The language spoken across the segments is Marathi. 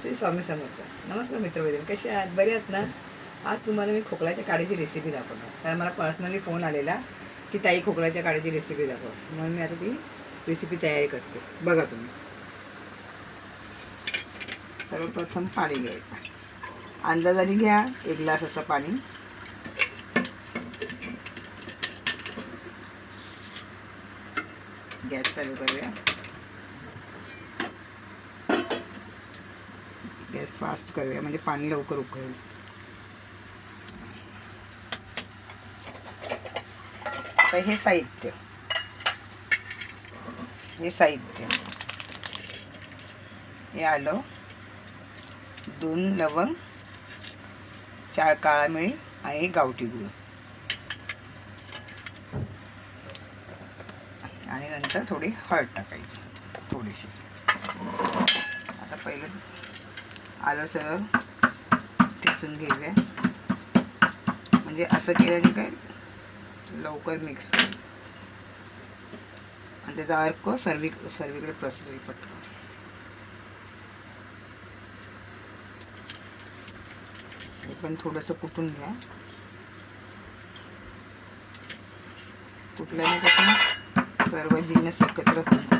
श्री स्वामी समर्थ. नमस्कार मित्रमैत्रिणी कसे आहात? बरे आहात ना? आज तुम्हाला मी खोकल्याच्या काडीची रेसिपी दाखवणार. कारण मला पर्सनली फोन आलेला की ताई खोकल्याच्या काडीची रेसिपी दाखव. म्हणून मी आता ती रेसिपी तयारी करते. बघा तुम्ही. सर्वप्रथम पाणी घ्यायचं. अंदाजाने घ्या. एक ग्लास असं पाणी. गॅस चालू करूया. गॅस फास्ट करूया म्हणजे पाणी लवकर उकळेल तर हे साहित्य. हे साहित्य. हे आलं. दोन लवंग चार काळा मिळी आणि गावठी गुळ. आणि नंतर थोडी हळद टाकायची थोडीशी. आता पहिलं आलं सगळं. ठेचून घेऊया. म्हणजे असं केल्याने काय? लवकर मिक्स होईल. आणि त्याचा अर्क सर्वी सर्वीकडे प्रसिद्ध पटकन हे पण थोडंसं कुटून घ्या. कुटल्याने कसं सर्व जिन्नस एकत्र होतात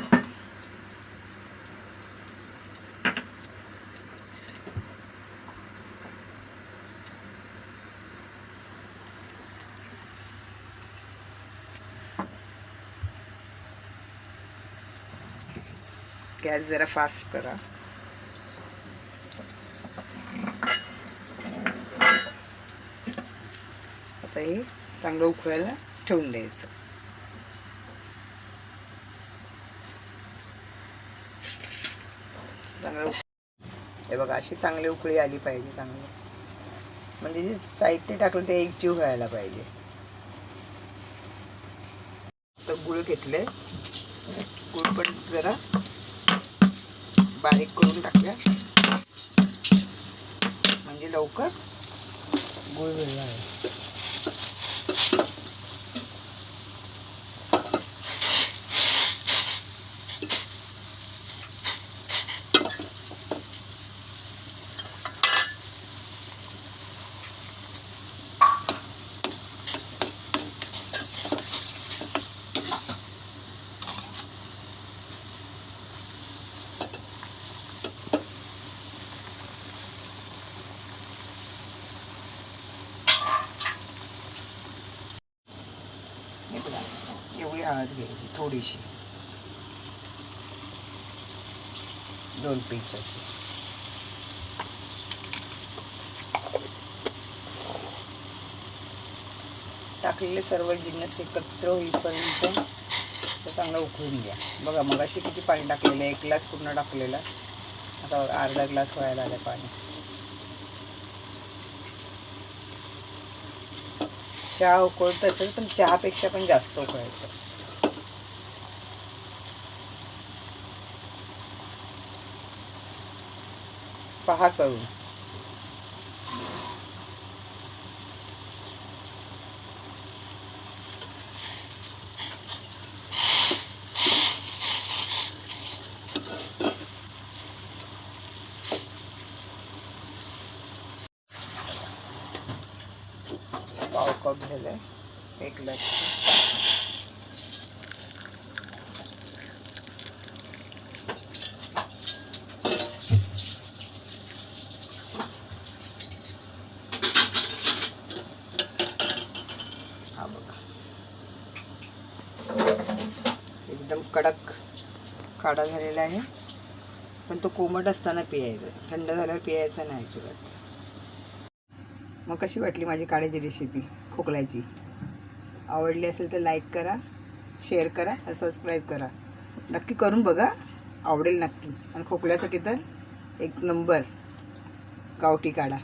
गॅस जरा फास्ट करा आता हे चांगलं उकळायला ठेवून द्यायचं चांगलं हे बघा अशी चांगली उकळी आली पाहिजे चांगली म्हणजे जे साहित्य टाकलं ते एकजीव व्हायला पाहिजे तर गुळ घेतले गुळ पण जरा बारीक करून टाकूया. म्हणजे लवकर गुळ वेगळा आहे. हे बघा एवढी हळद घ्यायची थोडीशी. दोन पीच अशी टाकलेले सर्व जिन्नस एकत्र होईपर्यंत तो चांगलं उकळून घ्या. बघा मगाशी किती पाणी टाकलेलं आहे. एक ग्लास पूर्ण टाकलेला. आता अर्धा ग्लास व्हायला आलं पाणी. चहा उकळत असेल पण चहापेक्षा पण जास्त उकळायचं. पहा करून. पाव झालं आहे एक ग्लास हा बघा. एकदम कडक काढा झालेला आहे. पण तो कोमट असताना पियायचा. थंड झाल्यावर पियायचा नाही अजिबात. मग कशी वाटली माझी काळ्याची रेसिपी खोकल्याची. आवडली असेल तर लाईक करा शेअर करा आणि सबस्क्राईब करा. नक्की करून बघा. आवडेल नक्की. आणि खोकल्यासाठी तर एक नंबर गावठी काढा.